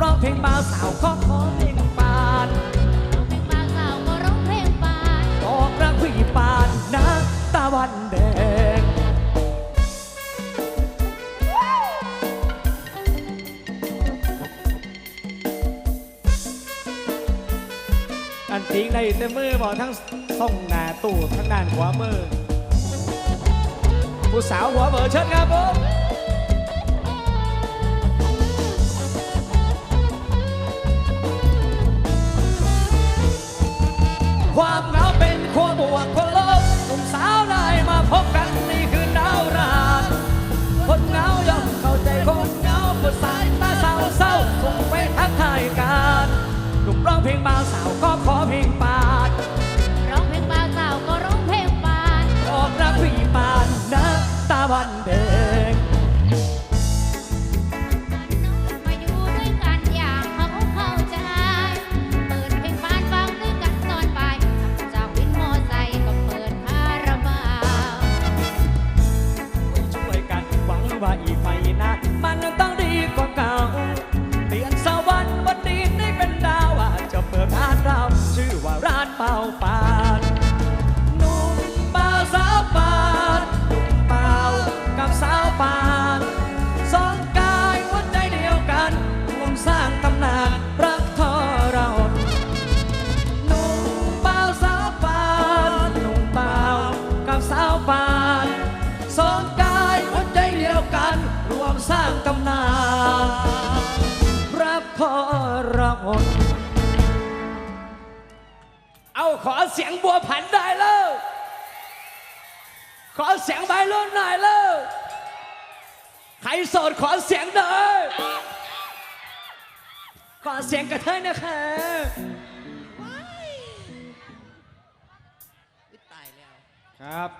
ร้องเพลงบ่าวสาวขอขอเพลงปานบ่าวสาวก็ร้องเพลงปานบอกรักพี่ปานนะตะวันแดงอันทิ้งในเต็มมือบอกทั้งส่งหน้าตู่ทั้งด้านขวามือผู้สาวหัวเบอร์เชิญครับผมียงบัวผันได้แล้วขอเสียงใบเลื่อนหน่อยแล้วใครโสดขอเสียงหน่อยขอเสียงกระเทยนะคะตายแล้วครับ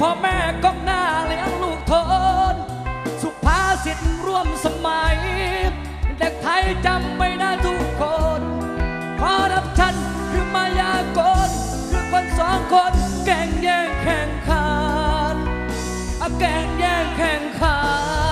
พ่อแม่ก้มหน้าเลี้ยงลูกทน สุภาษิตร่วมสมัย เด็กไทยจำไม่ได้ทุกคนคอรับชันคือมายากลคือคนสองคนแก่งแย่งแข่งขันแก่งแย่งแข่งขัน